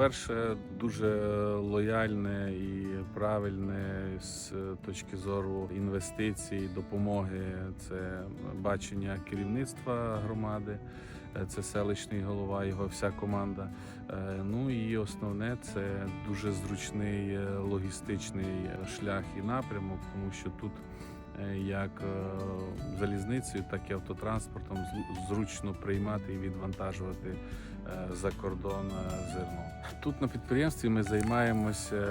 По-перше, дуже лояльне і правильне з точки зору інвестицій, допомоги. Це бачення керівництва громади, це селищний голова, його вся команда. Е, Ну і основне це дуже зручний е, логістичний шлях і напрямок, тому що тут. Е, Як е, залізницею, так і автотранспортом зручно приймати і відвантажувати е, за кордон зерно. Тут на підприємстві ми займаємося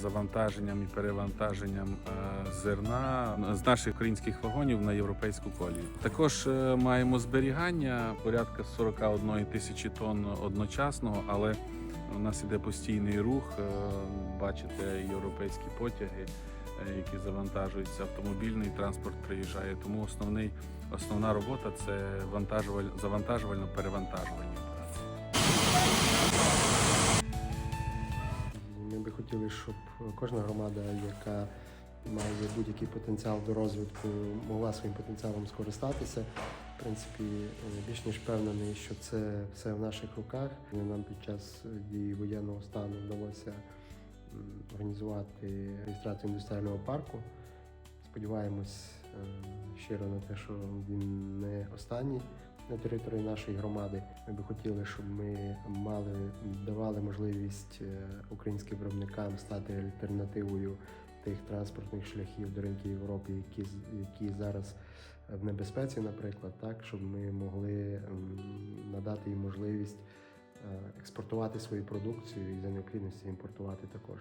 завантаженням і перевантаженням зерна з наших українських вагонів на європейську колію. Також маємо зберігання порядка 41 тисячі тонн одночасного, але у нас іде постійний рух. Бачите, європейські потяги, які завантажуються. Автомобільний транспорт приїжджає. Тому основний основна робота це вантажуваль, завантажувально-перевантажувальні операції. Ми би хотіли, щоб кожна громада, яка має будь-який потенціал до розвитку, могла своїм потенціалом скористатися. В принципі, е, більш ніж впевнений, що це все в наших руках. Нам під час дії воєнного стану вдалося організувати реєстрацію індустріального парку. Сподіваємось е, щиро на те, що він не останній на території нашої громади. Ми би хотіли, щоб ми мали давали можливість е, українським виробникам стати альтернативою тих транспортних шляхів до ринків Європи, які які зараз в небезпеці, наприклад, так щоб ми могли надати їм можливість е, експортувати свою продукцію і за необхідності імпортувати також.